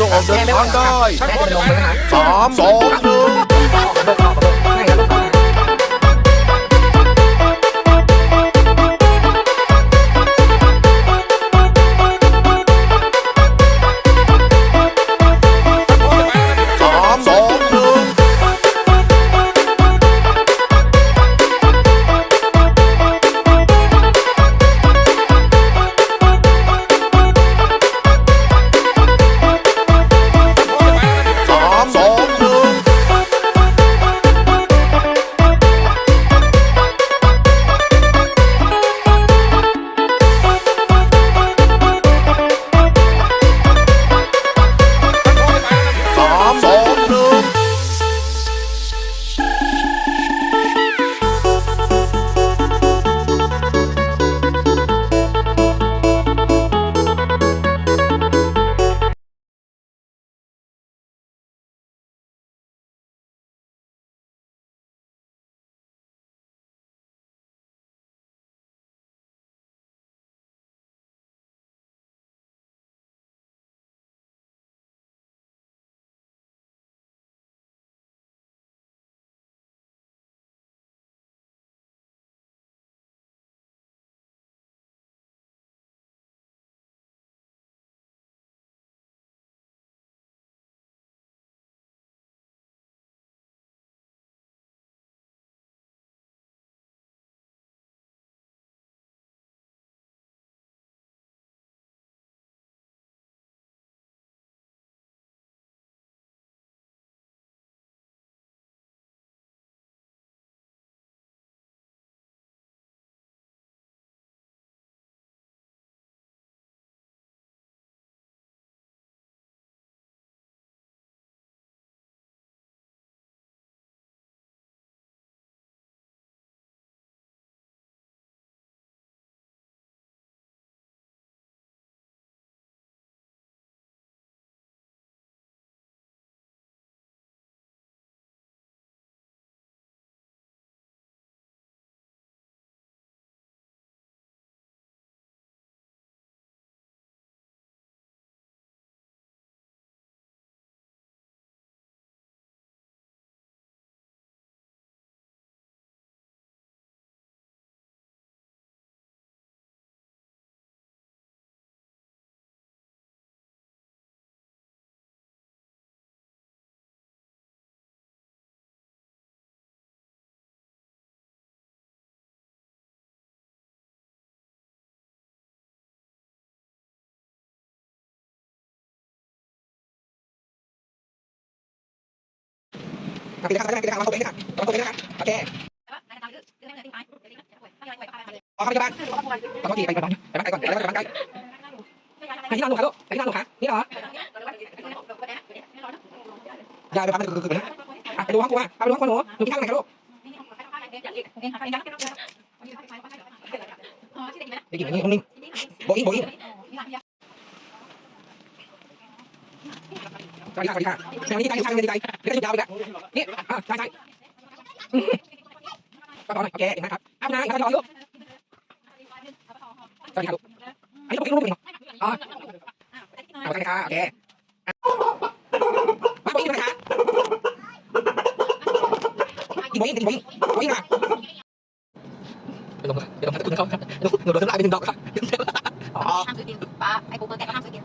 จงออกเดินทางได้แม่จะลงเลยนะคะสามสองหนึ่ง ครับปิดนะครับวาตัวเองนะครับวางตัวเองนะครับโอเคออกเข้าไปบ้านขอโทษทีไปบ้านไปบ้านไกลก่อนไปบ้านไกลไปที่นอนลูกค่ะลูกไปที่นอนลูกค่ะนี่เหรอยายไปพักนึงคือๆนะอะไปดูห้องครัวไปดูห้องครัวหนูหนูกินข้าวไหนคะลูกได้กินอย่างนี้ห้องนิ่งโบอิงโบอิง สวัสดีค่ะสวัสดีค่ะแนวนี้ใจอยู่ข้างเงินใจเดี๋ยวจะยาวไปแล้วนี่อะใช่ใช่ก็ต่อหน่อยโอเคเห็นไหมครับเอานายครับต่อลูกสวัสดีครับลูกอันนี้ผมกินลูกเองเหรออ๋อเอาใช่ค่ะโอเคมาบอิงเลยค่ะกินโบอิงกินโบอิงโบอิงค่ะเดี๋ยวลงเดี๋ยวลงให้คุณเขาครับหนูโดนทำลายไปหนึ่งดอกครับห้ามซื้อกินป้าไอ้กูเกิดแก่ก็ห้ามซื้อกิน